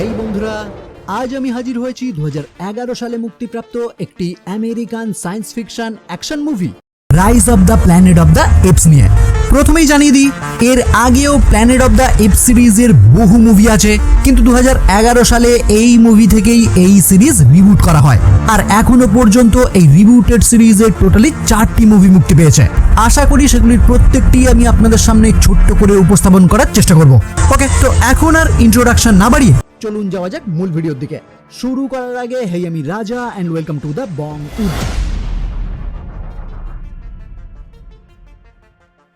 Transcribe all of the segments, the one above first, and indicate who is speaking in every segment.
Speaker 1: হেই বন্ধুরা, আজ আমি হাজির হয়েছি দু সালে মুক্তিপ্রাপ্ত একটি American science fiction action movie rise of the planet of the apes নিয়ে। প্রথমেই জানিয়ে দিই, এর আগেও প্ল্যানেট অফ দ্য এপ সিরিজের বহু মুভি আছে, কিন্তু দু সালে এই মুভি থেকেই এই সিরিজ রিবুট করা হয়। আর এখনও পর্যন্ত এই রিবুটেড সিরিজের টোটালি চারটি মুভি মুক্তি পেয়েছে। আশা করি সেগুলির প্রত্যেকটি আমি আপনাদের সামনে ছোট্ট করে উপস্থাপন করার চেষ্টা করব। ওকে তো এখন আর ইন্ট্রোডাকশন না বাড়িয়ে চলুন যাওয়া যাক মূল ভিডিওর দিকে। শুরু করার আগে হেই আমি Raja and welcome to the bong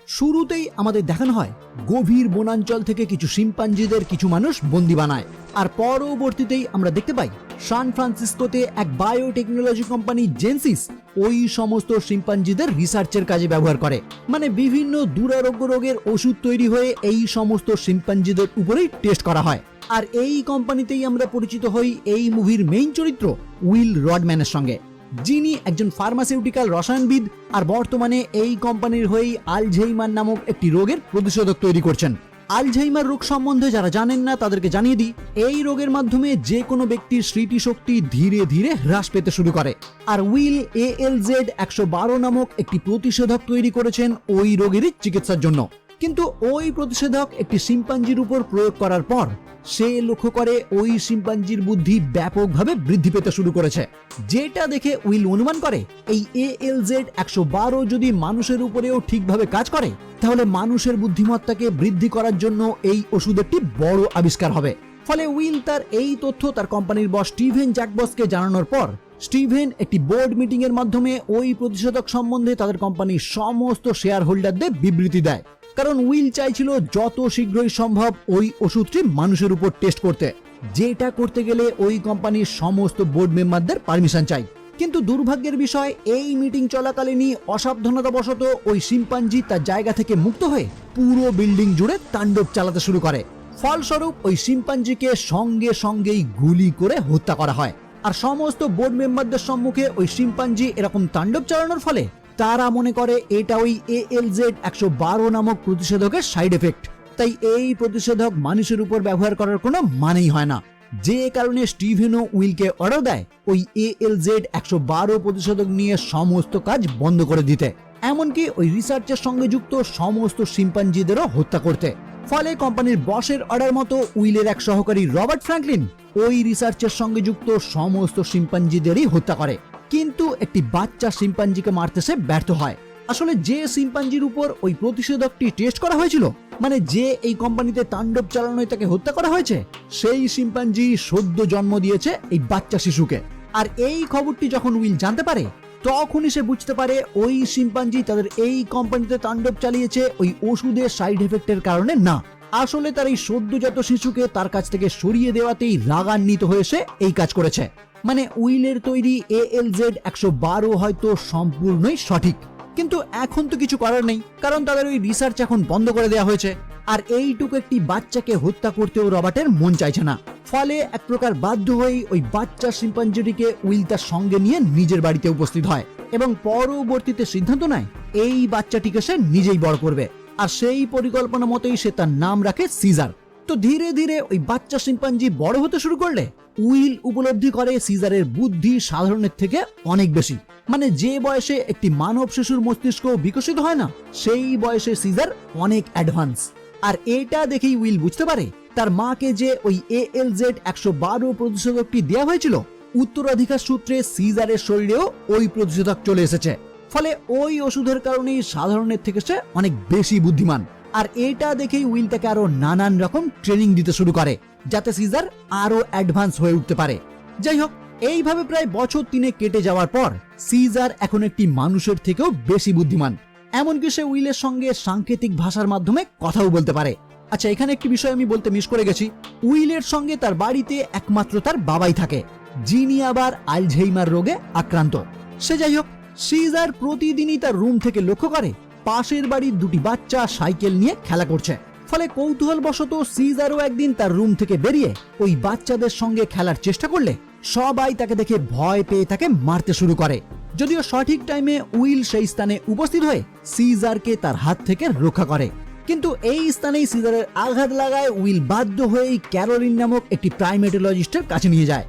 Speaker 1: শুরুতেই আমাদের দেখানো হয়, গভীর বনাঞ্চল থেকে কিছু শিম্পাঞ্জিদের কিছু মানুষ বন্দি বানায়। আর পরবর্তীতেই আমরা দেখতে পাই, সান ফ্রান্সিসকোতে এক বায়োটেকনোলজি কোম্পানি জেন্সিস ওই সমস্ত শিম্পাঞ্জিদের রিসার্চের কাজে ব্যবহার করে। মানে বিভিন্ন দুরারোগ্য রোগের ওষুধ তৈরি হয়ে এই সমস্ত শিম্পাঞ্জিদের উপরেই টেস্ট করা হয়। আর এই কোম্পানিতেই আমরা পরিচিত হই এই মুভির মেইন চরিত্র উইল রডম্যানের সঙ্গে। যিনি একজন ফার্মাসিউটিক্যাল রসায়নবিদ আর বর্তমানে এই কোম্পানির হয়েই আলঝেইমার নামক একটি রোগের প্রতিষেধক তৈরি করছেন। আলঝেইমার রোগ সম্বন্ধে যারা জানেন না, তাদেরকে জানিয়ে দিই, এই রোগের মাধ্যমে যে কোনো ব্যক্তির স্মৃতিশক্তি ধীরে ধীরে হ্রাস পেতে শুরু করে। আর উইল এ এল জেড একশো বারো নামক একটি প্রতিষেধক তৈরি করেছেন ওই রোগেরই চিকিৎসার জন্য। কিন্তু ওই প্রতিষেধক একটি শিম্পাঞ্জির উপর প্রয়োগ করার পর সে লক্ষ্য করে ওই শিম্পাঞ্জির বুদ্ধি ব্যাপকভাবে বৃদ্ধি পেতে শুরু করেছে। যেটা দেখে উইল অনুমান করে, এই এ এল জেড একশো বারো যদি মানুষের উপরেও ঠিকভাবে কাজ করে, তাহলে মানুষের বুদ্ধিমত্তাকে বৃদ্ধি করার জন্য এই ওষুধ একটি বড় আবিষ্কার হবে। ফলে উইল তার এই তথ্য তার কোম্পানির বস স্টিভেন জ্যাকবসকে জানানোর পর, স্টিভেন একটি বোর্ড মিটিং এর মাধ্যমে ওই প্রতিষেধক সম্বন্ধে তাদের কোম্পানির সমস্ত শেয়ার হোল্ডারদের বিবৃতি দেয়। কারণ উইল চাইছিল যত শীঘ্রই সম্ভব ওই ওষুধটি মানুষের উপর টেস্ট করতে। যেটা করতে গেলে ওই কোম্পানির সমস্ত বোর্ড মেম্বারদের পারমিশন চাই। কিন্তু দুর্ভাগ্যের বিষয়, এই মিটিং চলাকালীনই অসাবধানতাবশত ওই শিম্পাঞ্জি তার জায়গা থেকে মুক্ত হয়ে পুরো বিল্ডিং জুড়ে তাণ্ডব চালাতে শুরু করে। ফলস্বরূপ ওই শিম্পাঞ্জিকে সঙ্গে সঙ্গেই গুলি করে হত্যা করা হয়। আর সমস্ত বোর্ড মেম্বারদের সম্মুখে ওই শিম্পাঞ্জি এরকম তাণ্ডব চালানোর ফলে তারা মনে করে এটা ওই এ এল জেড একশো বারো নামক প্রতিষেধকের সাইড এফেক্ট তাই এই প্রতিষেধক মানুষের উপর ব্যবহার করার কোনো মানেই হয় না। যে কারণে স্টিভেনও উইলকে অর্ডার দেয় ওই এ এল জেড একশো বারো প্রতিষেধক নিয়ে সমস্ত কাজ বন্ধ করে দিতে। এমনকি ওই রিসার্চের সঙ্গে যুক্ত সমস্ত শিম্পাঞ্জিদেরও হত্যা করতে। ফলে কোম্পানির বসের অর্ডার মতো উইলের এক সহকারী রবার্ট ফ্র্যাঙ্কলিন ওই রিসার্চের সঙ্গে যুক্ত সমস্ত শিম্পাঞ্জিদেরই হত্যা করে। কিন্তু একটি বাচ্চা শিম্পাঞ্জিকে মারতে সে ব্যর্থ হয়। আসলে যে শিম্পাঞ্জির উপর ওই প্রতিষেধকটি টেস্ট করা হয়েছিল মানে যে এই কোম্পানিতে তাণ্ডব চালানোয় তাকে হত্যা করা হয়েছে, সেই শিম্পাঞ্জি সদ্য জন্ম দিয়েছে এই বাচ্চা শিশুকে। আর এই খবরটি যখন উইল জানতে পারে, তখনই সে বুঝতে পারে ওই শিম্পাঞ্জি তাদের এই কোম্পানিতে তাণ্ডব চালিয়েছে, ওই ওষুধের সাইড এফেক্টের কারণে না। আসলে তার এই সদ্যজাত শিশুকে তার কাছ থেকে সরিয়ে দেওয়াতেই রাগান্বিত হয়ে সে এই কাজ করেছে। মানে উইলের তৈরি এ এল জেড একশো বারো হয়তো সম্পূর্ণই সঠিক। কিন্তু এখন তো কিছু করার নেই, কারণ তাদের ওই রিসার্চ এখন বন্ধ করে দেওয়া হয়েছে। আর এইটুকু একটি বাচ্চাকে হত্যা করতেও রবার্টের মন চাইছে না। ফলে এক প্রকার বাধ্য হয়েই ওই বাচ্চা শিম্পাঞ্জিটিকে উইল তার সঙ্গে নিয়ে নিজের বাড়িতে উপস্থিত হয়। এবং পরবর্তীতে সিদ্ধান্ত নেয়, এই বাচ্চাটিকে সে নিজেই বড় করবে। আর সেই পরিকল্পনা মতোই সে তার নাম রাখে সিজার। তো ধীরে ধীরে ওই বাচ্চা শিম্পাঞ্জি বড় হতে শুরু করলে উইল উপলব্ধি করে সিজারের বুদ্ধি সাধারণের থেকে অনেক বেশি। মানে যে বয়সে একটি মানব শিশুর মস্তিষ্ক বিকশিত হয় না, সেই বয়সে সিজার অনেক অ্যাডভান্স আর এটা দেখেই উইল বুঝতে পারে, তার মাকে যে ওই এ এল জেড একশো বারো প্রতিষেধকটি দেওয়া হয়েছিল, উত্তরাধিকার সূত্রে সিজারের শরীরেও ওই প্রতিষেধক চলে এসেছে। ফলে ওই ওষুধের কারণেই সাধারণের থেকে সে অনেক বেশি বুদ্ধিমান। আর এটা দেখেই উইল তাকে আরও নানান রকম ট্রেনিং দিতে শুরু করে। যাতে সিজার আরও অ্যাডভান্স হয়ে উঠতে পারে। যাই হোক এইভাবে প্রায় বছর তিনে কেটে যাওয়ার পর, সিজার এখন একটি মানুষের থেকেও বেশি বুদ্ধিমান। এমনকি সে উইলের সঙ্গে সাংকেতিক ভাষার মাধ্যমে কথাও বলতে পারে। আচ্ছা এখানে একটি বিষয় আমি বলতে মিস করে গেছি। উইলের সঙ্গে তার বাড়িতে একমাত্র তার বাবাই থাকে, যিনি আবার আলঝেইমার রোগে আক্রান্ত। সে যাই হোক সিজার প্রতিদিনই তার রুম থেকে লক্ষ্য করে পাশের বাড়ির দুটি বাচ্চা সাইকেল নিয়ে খেলা করছে। ফলে কৌতূহলবশত সিজারও একদিন তার রুম থেকে বেরিয়ে ওই বাচ্চাদের সঙ্গে খেলার চেষ্টা করলে সবাই তাকে দেখে ভয় পেয়ে তাকে মারতে শুরু করে। যদিও সঠিক টাইমে উইল সেই স্থানে উপস্থিত হয়ে সিজারকে তার হাত থেকে রক্ষা করে। কিন্তু এই স্থানেই সিজারের আঘাত লাগায় উইল বাধ্য হয়েই ক্যারোলিন নামক একটি প্রাইমেটোলজিস্টের কাছে নিয়ে যায়।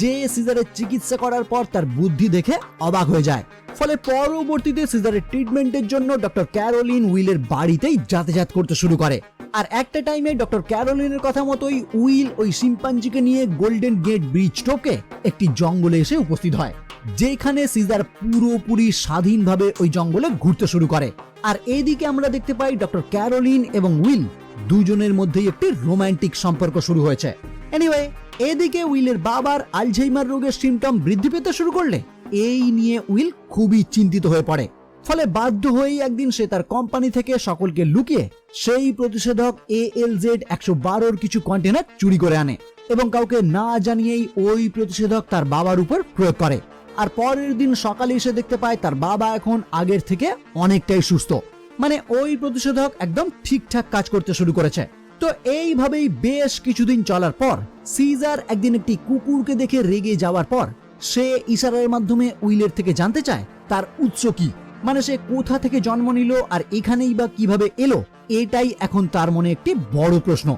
Speaker 1: যে সিজারের চিকিৎসা করার পর তার বুদ্ধি দেখে অবাক হয়ে যায়। ফলে পরবর্তীতে সিজারের ট্রিটমেন্টের জন্য ডক্টর ক্যারোলিন উইলের বাড়িতেই যাতায়াত করতে শুরু করে। আর একটা টাইমে ডক্টর ক্যারোলিনের কথা মতোই উইল ওই শিম্পাঞ্জিকে নিয়ে গোল্ডেন গেট ব্রিজ টোকে একটি জঙ্গলে এসে উপস্থিত হয়, যেখানে সিজার পুরোপুরি স্বাধীনভাবে ওই জঙ্গলে ঘুরতে শুরু করে। আর এদিকে আমরা দেখতে পাই ডক্টর ক্যারোলিন এবং উইল দুজনের মধ্যেই একটি রোমান্টিক সম্পর্ক শুরু হয়েছে। এনিওয়ে এদিকে উইলের বাবার আলঝেইমার রোগের সিমটম বৃদ্ধি পেতে শুরু করলে, এই নিয়ে উইল খুবই চিন্তিত হয়ে পড়ে। ফলে বাধ্য হয়েই একদিন সে তার কোম্পানি থেকে সকলকে লুকিয়ে সেই প্রতিষেধক এ এল জেড একশো বারোর কিছু কন্টেনার চুরি করে আনে এবং কাউকে না জানিয়েই ওই প্রতিষেধক তার বাবার উপর প্রয়োগ করে। আর পরের দিন সকালে এসে দেখতে পায় তার বাবা এখন আগের থেকে অনেকটাই সুস্থ। মানে ওই প্রতিষেধক একদম ঠিকঠাক কাজ করতে শুরু করেছে। তো এইভাবেই বেশ কিছুদিন চলার পর, সিজার একদিন একটি কুকুরকে দেখে রেগে যাওয়ার পর, সে ইশারার মাধ্যমে উইলের থেকে জানতে চায় তার উৎস কি। মানে সে কোথা থেকে জন্ম নিল আর এখানেই বা কীভাবে এলো, এটাই এখন তার মনে একটি বড় প্রশ্ন।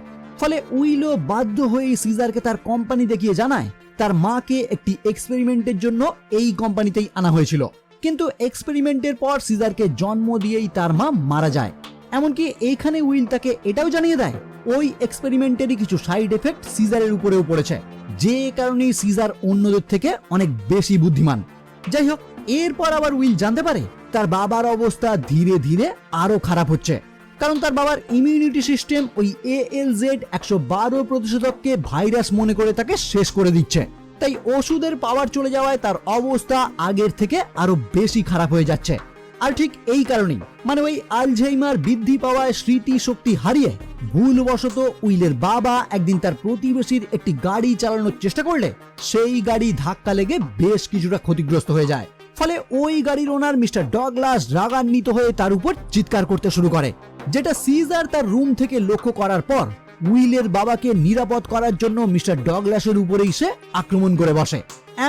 Speaker 1: ফলে উইলো বাধ্য হয়ে সিজারকে তার কোম্পানি দেখিয়ে জানায়, তার মাকে একটি এক্সপেরিমেন্টের জন্য এই কোম্পানিতেই আনা হয়েছিল। কিন্তু এক্সপেরিমেন্টের পর সিজারকে জন্ম দিয়েই তার মা মারা যায়। এমনকি এইখানে উইল তাকে এটাও জানিয়ে দেয় ওই এক্সপেরিমেন্টেরই কিছু সাইড এফেক্ট সিজারের উপরেও পড়েছে। যে কারণে সিজার অন্যদের থেকে অনেক বেশি বুদ্ধিমান। যাই হোক, এরপর আবার উইল জানতে পারে তার বাবার অবস্থা ধীরে ধীরে আরও খারাপ হচ্ছে। কারণ তার বাবার ইমিউনিটি সিস্টেম ওই এ এল জেড একশো বারো প্রতিষেধককে ভাইরাস মনে করে তাকে শেষ করে দিচ্ছে। তাই ওষুধের পাওয়ার চলে যাওয়ায় তার অবস্থা আগের থেকে আরও বেশি খারাপ হয়ে যাচ্ছে। আর ঠিক এই কারণেই মানে ওই আলঝেইমার বৃদ্ধি পাওয়ায় স্মৃতি শক্তি হারিয়ে ভুলবশত উইলের বাবা একদিন তার প্রতিবেশীর একটি গাড়ি চালানোর চেষ্টা করলে সেই গাড়ি ধাক্কা লেগে বেশ কিছুটা ক্ষতিগ্রস্ত হয়ে যায়। ফলে ওই গাড়ির ওনার মিস্টার ডগলাস রাগান্বিত হয়ে তার উপর চিৎকার করতে শুরু করে, যেটা সিজার তার রুম থেকে লক্ষ্য করার পর উইলের বাবাকে নিরাপদ করার জন্য মিস্টার ডগলাসের উপরেই সে আক্রমণ করে বসে।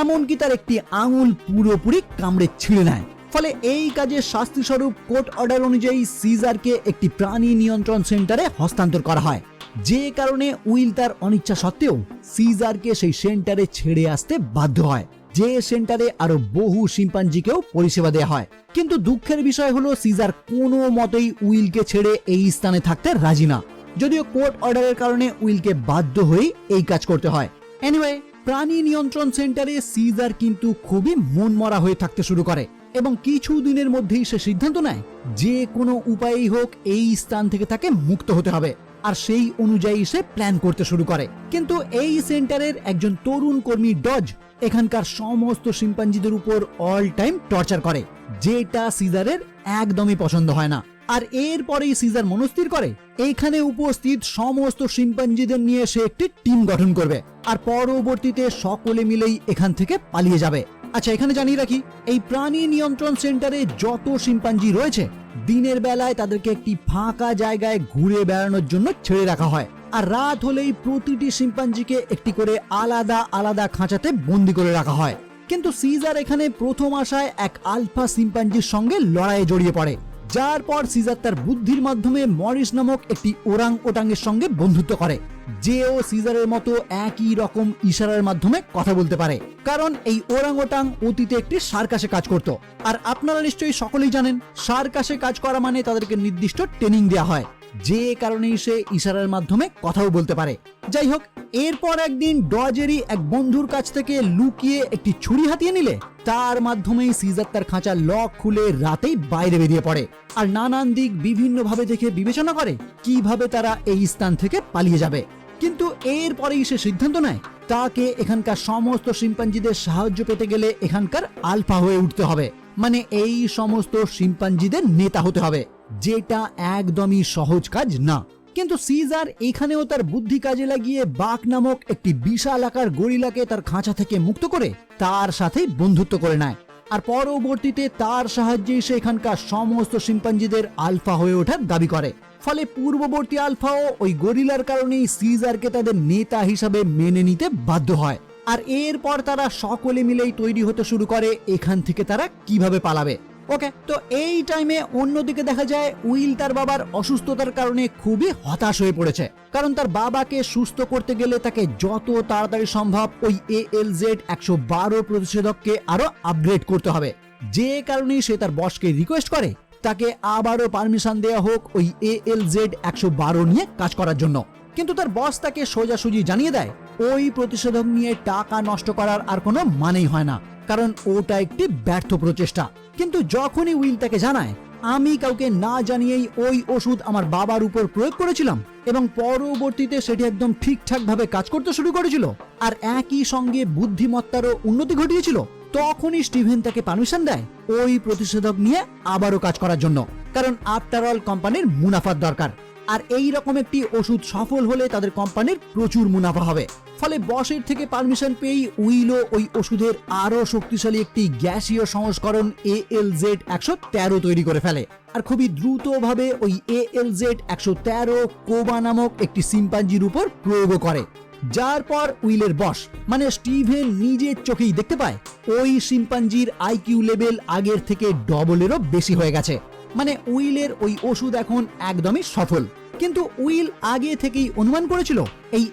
Speaker 1: এমনকি তার একটি আঙুল পুরোপুরি কামড়ে ছিঁড়ে নেয়। ফলে এই কাজে শাস্তিস্বরূপ কোর্ট অর্ডার অনুযায়ী সিজারকে একটি প্রাণী নিয়ন্ত্রণ সেন্টারে হস্তান্তর করা হয়। যে কারণে উইল তার অনিচ্ছা সত্ত্বেও সিজারকে সেই সেন্টারে ছেড়ে আসতে বাধ্য হয়। যে সেন্টারে আরও বহু শিম্পাঞ্জিকেও পরিষেবা দেওয়া হয়। কিন্তু দুঃখের বিষয় হলো সিজার কোনো মতেই উইলকে ছেড়ে এই স্থানে থাকতে রাজি না। যদিও কোর্ট অর্ডারের কারণে উইলকে বাধ্য হয়েই এই কাজ করতে হয়। এনিওয়ে প্রাণী নিয়ন্ত্রণ সেন্টারে সিজার কিন্তু খুবই মনমরা হয়ে থাকতে শুরু করে। এবং কিছু দিনের মধ্যেই সে সিদ্ধান্ত নেয় যে কোনো উপায়েই হোক এই স্থান থেকে তাকে মুক্ত হতে হবে। আর সেই অনুযায়ী সে প্ল্যান করতে শুরু করে। কিন্তু এই সেন্টারের একজন তরুণ কর্মী ডজ এখানকার সমস্ত শিম্পাঞ্জিদের উপর অল টাইম টর্চার করে, যেটা সিজারের একদমই পছন্দ হয় না। আর এরপরেই সিজার মনস্থির করে এইখানে উপস্থিত সমস্ত শিম্পাঞ্জিদের নিয়ে সে একটি টিম গঠন করবে। আর পরবর্তীতে সকলে মিলেই এখান থেকে পালিয়ে যাবে। আচ্ছা এখানে জানিয়ে রাখি, এই প্রাণী নিয়ন্ত্রণ সেন্টারে যত শিম্পাঞ্জি রয়েছে, দিনের বেলায় তাদেরকে একটি ফাঁকা জায়গায় ঘুরে বেড়ানোর জন্য ছেড়ে রাখা হয়। আর রাত হলেই প্রতিটি শিম্পাঞ্জিকে একটি করে আলাদা আলাদা খাঁচাতে বন্দি করে রাখা হয়। কিন্তু সিজার এখানে প্রথম আশায় এক আলফা শিম্পাঞ্জির সঙ্গে লড়াইয়ে জড়িয়ে পড়ে। যার পর সিজার তার বুদ্ধির মাধ্যমে মরিস নামক একটি ওরাং ওটাংয়ের সঙ্গে বন্ধুত্ব করে যেও সিজারের মতো একই রকম ইশারার মাধ্যমে কথা বলতে পারে। কারণ এই ওরাং ওটাং অতীতে একটি সার্কাসে কাজ করত। আর আপনারা নিশ্চয়ই সকলেই জানেন, সার্কাসে কাজ করা মানে তাদেরকে নির্দিষ্ট ট্রেনিং দেওয়া হয়। যে কারণেই সে ইশারার মাধ্যমে কথাও বলতে পারে। যাই হোক এরপর একদিন ডজেরি এক বন্ধুর কাছ থেকে লুকিয়ে একটি ছুরি হাতিয়ে নিলে, তার মাধ্যমেই সিজার তার খাঁচার লক খুলে রাতেই বাইরে বেরিয়ে পড়ে। আর নানান দিক বিভিন্নভাবে দেখে বিবেচনা করে কীভাবে তারা এই স্থান থেকে পালিয়ে যাবে। কিন্তু এরপরেই সে সিদ্ধান্ত নেয়, তাকে এখানকার সমস্ত শিম্পাঞ্জিদের সাহায্য পেতে গেলে এখানকার আলফা হয়ে উঠতে হবে। মানে এই সমস্ত শিম্পাঞ্জিদের নেতা হতে হবে। যেটা একদমই সহজ কাজ না। কিন্তু সিজার এখানেও তার বুদ্ধি কাজে লাগিয়ে বাক নামক একটি বিশাল আকার গরিলাকে তার খাঁচা থেকে মুক্ত করে তার সাথে বন্ধুত্ব করে নেয়। আর পরবর্তীতে তার সাহায্যে সে এখানকার সমস্ত শিম্পাঞ্জিদের আলফা হয়ে ওঠার দাবি করে। ফলে পূর্ববর্তী আলফাও ওই গরিলার কারণেই সিজারকে তাদের নেতা হিসাবে মেনে নিতে বাধ্য হয়। আর এরপর তারা সকলে মিলেই তৈরি হতে শুরু করে এখান থেকে তারা কীভাবে পালাবে। ওকে তো এই টাইমে অন্যদিকে দেখা যায় উইল তার বাবার অসুস্থতার কারণে খুবই হতাশ হয়ে পড়েছে। কারণ তার বাবাকে সুস্থ করতে গেলে তাকে যত তাড়াতাড়ি সম্ভব ওই এ এল জেড একশো বারো প্রতিষেধককে আরও আপগ্রেড করতে হবে। যে কারণে সে তার বসকে রিকোয়েস্ট করে, তাকে আবারও পারমিশন দেওয়া হোক ওই এ এল জেড একশো বারো নিয়ে কাজ করার জন্য। কিন্তু তার বস তাকে সোজাসুজি জানিয়ে দেয়, ওই প্রতিষেধক নিয়ে টাকা নষ্ট করার আর কোনো মানেই হয় না। কারণ ওটা একটি ব্যর্থ প্রচেষ্টা। কিন্তু যখনই উইল তাকে জানায়, আমি কাউকে না জানিয়েই ওই ওষুধ আমার বাবার উপর প্রয়োগ করেছিলাম এবং পরবর্তীতে সেটি একদম ঠিকঠাক ভাবে কাজ করতে শুরু করেছিল আর একই সঙ্গে বুদ্ধিমত্তারও উন্নতি ঘটিয়েছিল, তখনই স্টিভেন তাকে পারমিশন দেয় ওই প্রতিষেধক নিয়ে আবারও কাজ করার জন্য, কারণ আফটার অল কোম্পানির মুনাফার দরকার। আর এই রকম একটি ওষুধ সফল হলে তাদের কোম্পানির প্রচুর মুনাফা হবে। ফলে বসের থেকে পারমিশন পেয়েই উইলো ওই ওষুধের আরও শক্তিশালী একটি গ্যাসীয় সংস্করণ এ এল জেড একশো তেরো তৈরি করে ফেলে। আর খুবই দ্রুতভাবে ওই এ এল জেড একশো তেরো কোবা নামক একটি সিম্পাঞ্জির উপর প্রয়োগ করে। যার পর উইলের বস মানে স্টিভেন নিজের চোখেই দেখতে পায়, ওই শিম্পাঞ্জির আইকিউ লেভেল আগের থেকে ডবলেরও বেশি হয়ে গেছে। মানে উইলের ওই ওষুধ এখন একদমই সফল। কিন্তু উইল আগে থেকেই অনুমান করেছিল, এই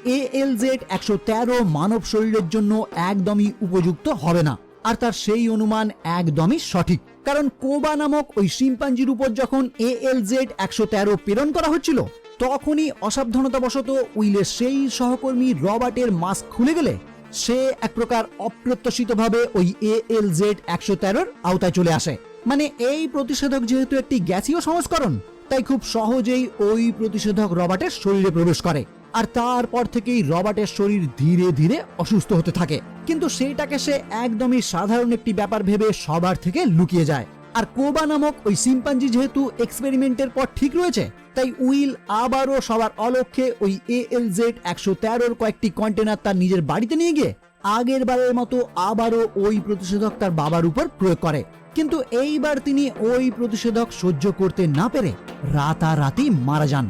Speaker 1: এল জেড একশো তেরো মানব শরীরের জন্য একদমই উপযুক্ত হবে না। আর তার সেই অনুমান একদমই সঠিক। কারণ কোবা নামক ওই শিম্পাঞ্জির উপর যখন এ এল জেড একশো তেরো প্রেরণ করা হচ্ছিল, তখনই অসাবধানতাবশত উইলের সেই সহকর্মী রবার্টের মাস্ক খুলে গেলে সে এক প্রকার অপ্রত্যাশিতভাবে ওই এ এল জেড একশো তেরোর আওতায় চলে আসে। মানে এই প্রতিষেধক যেহেতু একটি গ্যাসীয় সংস্করণ, তাই খুব সহজেই ওই প্রতিষেধক রবার্টের শরীরে প্রবেশ করে। আর তারপর থেকেই রবার্টের শরীর ধীরে ধীরে অসুস্থ হতে থাকে। কিন্তু সেটাকে সে একদমই সাধারণ একটি ব্যাপার ভেবে সবার থেকে লুকিয়ে যায়। আর কোবা নামক ওই সিম্পাঞ্জি যেহেতু এক্সপেরিমেন্টের পর ঠিক রয়েছে, তাই উইল আবারও সবার অলক্ষ্যে ওই এ এল জেড একশো তেরোর কয়েকটি কন্টেনার তার নিজের বাড়িতে নিয়ে গিয়ে আগের বারের মতো আবারও ওই প্রতিষেধক তার বাবার উপর প্রয়োগ করে। কিন্তু এইবার তিনি ওই প্রতিষেধক সহ্য করতে না পেরে রাতারাতি মারা যান।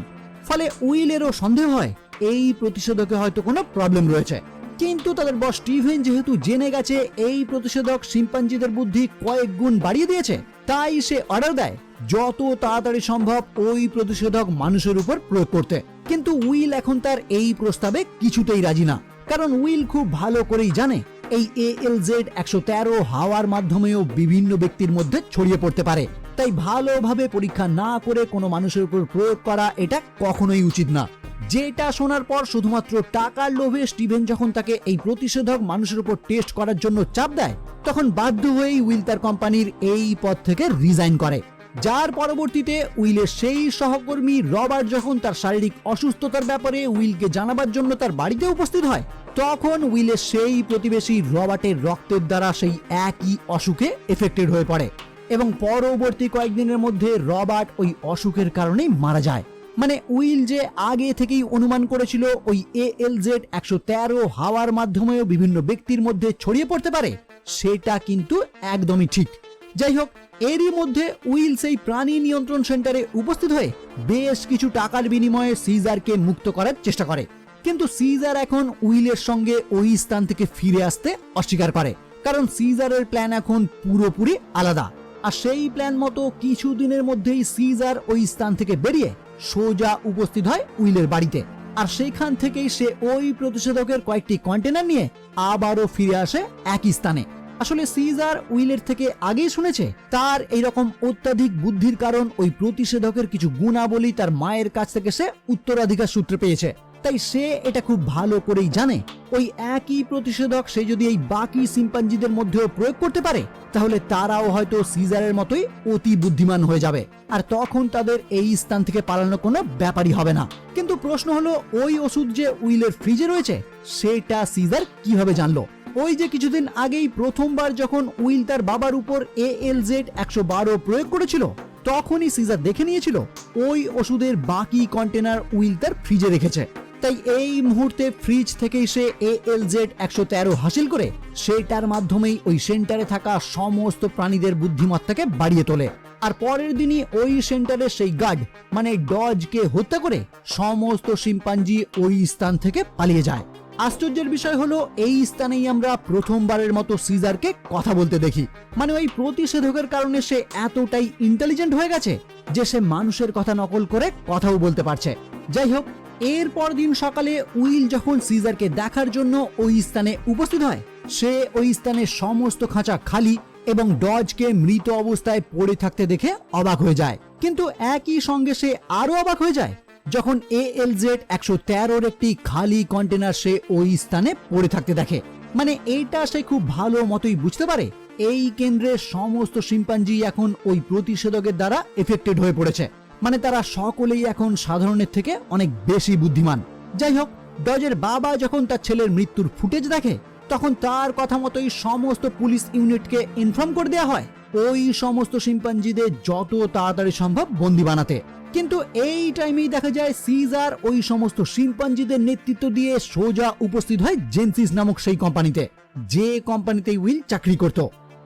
Speaker 1: ফলে উইলেরও সন্দেহ হয়, এই প্রতিষেধকে হয়তো কোনো প্রবলেম রয়েছে। কিন্তু তাদের বস স্টিভেন যেহেতু জেনে গেছে এই প্রতিষেধক শিম্পাঞ্জিদের বুদ্ধি কয়েক গুণ বাড়িয়ে দিয়েছে, তাই সে অর্ডার দেয় যত তাড়াতাড়ি সম্ভব ওই প্রতিষেধক মানুষের উপর প্রয়োগ করতে। কিন্তু উইল এখন তার এই প্রস্তাবে কিছুতেই রাজি না, কারণ উইল খুব ভালো করেই জানে এই এ এল জেড একশো তেরো হাওয়ার মাধ্যমেও বিভিন্ন ব্যক্তির মধ্যে ছড়িয়ে পড়তে পারে। তাই ভালোভাবে পরীক্ষা না করে কোনো মানুষের উপর প্রয়োগ করা এটা কখনোই উচিত না। যেটা শোনার পর শুধুমাত্র টাকার লোভে স্টিভেন যখন তাকে এই প্রতিষেধক মানুষের উপর টেস্ট করার জন্য চাপ দেয়, তখন বাধ্য হয়েই উইল তার কোম্পানির এই পদ থেকে রিজাইন করে। যার পরবর্তীতে উইলের সেই সহকর্মী রবার্ট যখন তার শারীরিক অসুস্থতার ব্যাপারে উইলকে জানাবার জন্য তার বাড়িতে উপস্থিত হয় তখন উইলের সেই প্রতিবেশী রবার্টের রক্তের দ্বারা সেই একই অসুখে এফেক্টেড হয়ে পড়ে এবং পরবর্তী কয়েকদিনের মধ্যে রবার্ট ওই অসুখের কারণেই মারা যায়। মানে উইল যে আগে থেকেই অনুমান করেছিল ওই এ এল জেড একশো তেরো হাওয়ার মাধ্যমেও বিভিন্ন ব্যক্তির মধ্যে ছড়িয়ে পড়তে পারে, সেটা কিন্তু একদমই ঠিক। যাই হোক, এরই মধ্যে উইল সেই প্রাণী নিয়ন্ত্রণ সেন্টারে উপস্থিত হয়ে বেশ কিছু টাকার বিনিময়ে সিজারকে মুক্ত করার চেষ্টা করে। কিন্তু সিজার এখন উইলের সঙ্গে ওই স্থান থেকে ফিরে আসতে অস্বীকার করে। কারণ সিজারের প্ল্যান এখন পুরোপুরি আলাদা। আর সেই প্ল্যান মতো কিছু দিনের মধ্যেই সিজার ওই স্থান থেকে বেরিয়ে সোজা উপস্থিত হয় উইলের বাড়িতে। আর সেইখান থেকেই সে ওই প্রতিষেধকের কয়েকটি কন্টেনার নিয়ে আবারও ফিরে আসে একই স্থানে। আসলে সিজার উইলের থেকে আগেই শুনেছে, তার এইরকম অত্যাধিক বুদ্ধির কারণ ওই প্রতিষেধকের কিছু গুণাবলী তার মায়ের কাছ থেকে সে উত্তরাধিকার সূত্রে পেয়েছে। তাই সে এটা খুব ভালো করেই জানে। ওই একই প্রতিষেধক সে যদি এই বাকি সিম্পাঞ্জিদের মধ্যেও প্রয়োগ করতে পারে, তাহলে তারাও হয়তো সিজারের মতোই অতি বুদ্ধিমান হয়ে যাবে। আর তখন তাদের এই স্থান থেকে পালানো কোনো ব্যাপারই হবে না। কিন্তু প্রশ্ন হলো, ওই ওষুধ যে উইলের ফ্রিজে রয়েছে, সেটা সিজার কীভাবে জানলো? ওই যে কিছুদিন আগেই প্রথমবার যখন উইল তার বাবার উপর এ এল জেড একশো বারো প্রয়োগ করেছিল, তখনই সিজার দেখে নিয়েছিল, ওই ওষুধের বাকি কন্টেনার উইল তার ফ্রিজে রেখেছে। তাই এই মুহূর্তে ফ্রিজ থেকেই সে এ এল জেড একশো তেরো হাসিল করে সেটার মাধ্যমেই ওই সেন্টারে থাকা সমস্ত প্রাণীদের বুদ্ধিমত্তাকে বাড়িয়ে তোলে। আর পরের দিনই ওই সেন্টারের সেই গার্ড মানে ডজকে হত্যা করে সমস্ত শিম্পাঞ্জি ওই স্থান থেকে পালিয়ে যায়। আশ্চর্যের বিষয় হলো, এই স্থানেই আমরা প্রথমবারের মতো সিজারকে কথা বলতে দেখি। মানে ওই প্রতিষেধকের কারণে সে এতটাই ইন্টেলিজেন্ট হয়ে গেছে যে সে মানুষের কথা নকল করে কথাও বলতে পারছে। যাই হোক এরপর দিন সকালে উইল যখন সিজারকে দেখার জন্য ওই স্থানে উপস্থিত হয়, সে ওই স্থানে সমস্ত খাঁচা খালি এবং ডজকে মৃত অবস্থায় পড়ে থাকতে দেখে অবাক হয়ে যায়। কিন্তু একই সঙ্গে সে আরও অবাক হয়ে যায়, যখন এ এল জেড একশো তেরোর একটি খালি কন্টেনার সে ওই স্থানে পড়ে থাকতে দেখে। মানে এইটা সে খুব ভালো মতোই বুঝতে পারে, এই কেন্দ্রের সমস্ত শিম্পাঞ্জি এখন ওই প্রতিষেধকের দ্বারা এফেক্টেড হয়ে পড়েছে। মানে তারা সকলেই এখন সাধারণের থেকে অনেক বেশি বুদ্ধিমান। যাই হোক ডজের বাবা যখন তার ছেলের মৃত্যুর ফুটেজ দেখে, তখন তার কথা মতোই সমস্ত পুলিশ ইউনিটকে ইনফর্ম করে দেওয়া হয় ওই সমস্ত শিম্পাঞ্জিদের যত তাড়াতাড়ি সম্ভব বন্দি বানাতে। কিন্তু এই টাইমেই দেখা যায় সিজার ওই সমস্ত শিম্পাঞ্জিদের নেতৃত্ব দিয়ে সোজা উপস্থিত হয় জেনসিস নামক সেই কোম্পানিতে, যে কোম্পানিতে উইল চাকরি করত।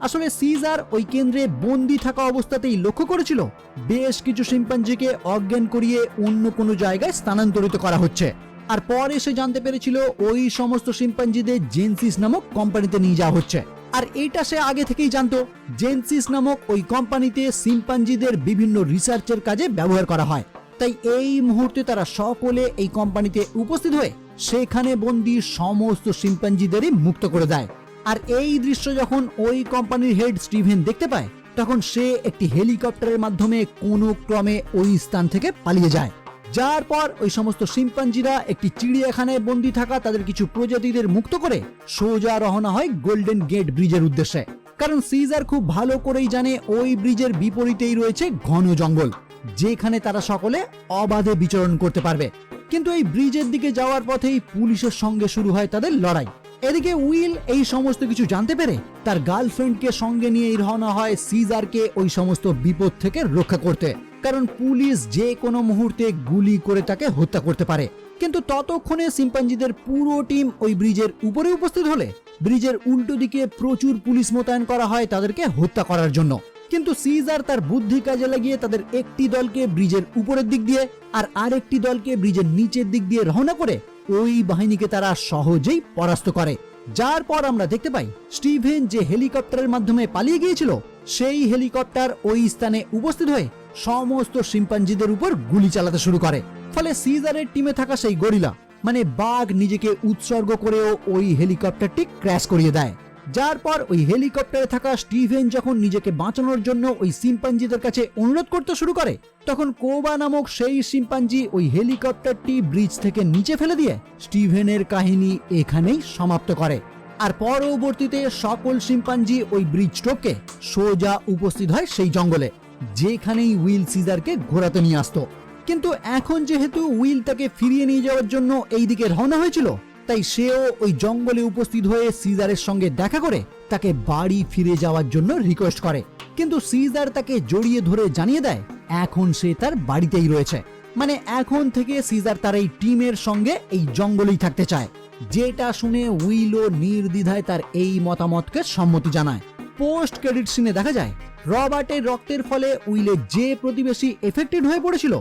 Speaker 1: আসলে সিজার ওই কেন্দ্রে বন্দি থাকা অবস্থাতেই লক্ষ্য করেছিল। বেশ কিছু শিম্পাঞ্জিকে অজ্ঞান করিয়ে অন্য কোনো জায়গায় স্থানান্তরিত করা হচ্ছে। আর পরে সে জানতে পেরেছিল ওই সমস্ত শিম্পাঞ্জিদের জেনসিস নামক কোম্পানিতে নিয়ে যাওয়া হচ্ছে। আর এটা সে আগে থেকেই জানতো, জেনসিস নামক ওই কোম্পানিতে শিম্পাঞ্জিদের বিভিন্ন রিসার্চের কাজে ব্যবহার করা হয়। তাই এই মুহূর্তে তারা সকলে এই কোম্পানিতে উপস্থিত হয়ে সেখানে বন্দি সমস্ত শিম্পাঞ্জিদেরই মুক্ত করে দেয়। আর এই দৃশ্য যখন ওই কোম্পানির হেড স্টিভেন দেখতে পায়, তখন সে একটি হেলিকপ্টারের মাধ্যমে কোনো ক্রমে ওই স্থান থেকে পালিয়ে যায়। যার পর ওই সমস্ত শিম্পাঞ্জিরা একটি চিড়িয়াখানায় বন্দি থাকা তাদের কিছু প্রজাতিদের মুক্ত করে সোজা রওনা হয় গোল্ডেন গেট ব্রিজের উদ্দেশ্যে। কারণ সিজার খুব ভালো করেই জানে ওই ব্রিজের বিপরীতেই রয়েছে ঘন জঙ্গল, যেখানে তারা সকলে অবাধে বিচরণ করতে পারবে। কিন্তু এই ব্রিজের দিকে যাওয়ার পথেই পুলিশের সঙ্গে শুরু হয় তাদের লড়াই। এদিকে উইল এই সমস্ত কিছু জানতে পেরে তার গার্লফ্রেন্ডকে সঙ্গে নিয়ে রওনা হয় সিজারকে ওই সমস্ত বিপদ থেকে রক্ষা করতে। কারণ পুলিশ যে কোনো মুহূর্তে গুলি করে তাকে হত্যা করতে পারে। কিন্তু ততক্ষণে সিম্পাঞ্জিদের পুরো টিম ওই ব্রিজের উপরে উপস্থিত হলে ব্রিজের উল্টো দিকে প্রচুর পুলিশ মোতায়েন করা হয় তাদেরকে হত্যা করার জন্য। কিন্তু সিজার তার বুদ্ধি কাজে লাগিয়ে তাদের একটি দলকে ব্রিজের উপরের দিক দিয়ে আর আরেকটি দলকে ব্রিজের নিচের দিক দিয়ে রওনা করে ওই বাহিনীকে তারা সহজেই পরাস্ত করে। যার পর আমরা দেখতে পাই, স্টিভেন যে হেলিকপ্টারের মাধ্যমে পালিয়ে গিয়েছিল, সেই হেলিকপ্টার ওই স্থানে উপস্থিত হয়ে সমস্ত শিম্পাঞ্জিদের উপর গুলি চালাতে শুরু করে। ফলে সিজারের টিমে থাকা সেই গরিলা মানে বাঘ নিজেকে উৎসর্গ করেও ওই হেলিকপ্টারটি ক্র্যাশ করিয়ে দেয়। যার পর ওই হেলিকপ্টারে থাকা স্টিভেন যখন নিজেকে বাঁচানোর জন্য ওই সিম্পাঞ্জিদের কাছে অনুরোধ করতে শুরু করে, তখন কোবা নামক সেই সিম্পাঞ্জি ওই হেলিকপ্টারটি ব্রিজ থেকে নিচে ফেলে দিয়ে স্টিভেনের কাহিনী এখানেই সমাপ্ত করে। আর পরবর্তীতে সকল শিম্পাঞ্জি ওই ব্রিজ টপকে সোজা উপস্থিত হয় সেই জঙ্গলে, যেখানেই উইল সিজারকে ঘোরাতে নিয়ে আসতো। কিন্তু এখন যেহেতু উইল তাকে ফিরিয়ে নিয়ে যাওয়ার জন্য এই দিকে রওনা হয়েছিল তাই সেও ওই জঙ্গলে উপস্থিত হয়ে সিজারের সঙ্গে দেখা করে তাকে বাড়ি ফিরে যাওয়ার জন্য রিকোয়েস্ট করে। কিন্তু সিজার তাকে জড়িয়ে ধরে জানিয়ে দেয়, এখন সে তার বাড়িতেই রয়েছে। মানে এখন থেকে সিজার তার এই টিমের সঙ্গে এই জঙ্গলেই থাকতে চায়। যেটা শুনে উইলও নির্দ্বিধায় তার এই মতামতকে সম্মতি জানায়। পোস্ট ক্রেডিট সিনে দেখা যায়, রবার্টের রক্তের ফলে উইলের যে প্রতিবেশী এফেক্টেড হয়ে পড়েছিল,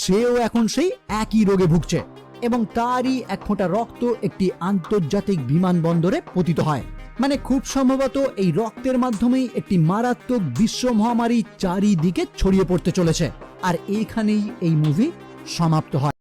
Speaker 1: সেও এখন সেই একই রোগে ভুগছে। এবং তারই এক ফোঁটা রক্ত একটি আন্তর্জাতিক বিমানবন্দরে পতিত হয়। মানে খুব সম্ভবত এই রক্তের মাধ্যমেই একটি মারাত্মক বিশ্ব মহামারী চারিদিকে ছড়িয়ে পড়তে চলেছে। আর এইখানেই এই মুভি সমাপ্ত হয়।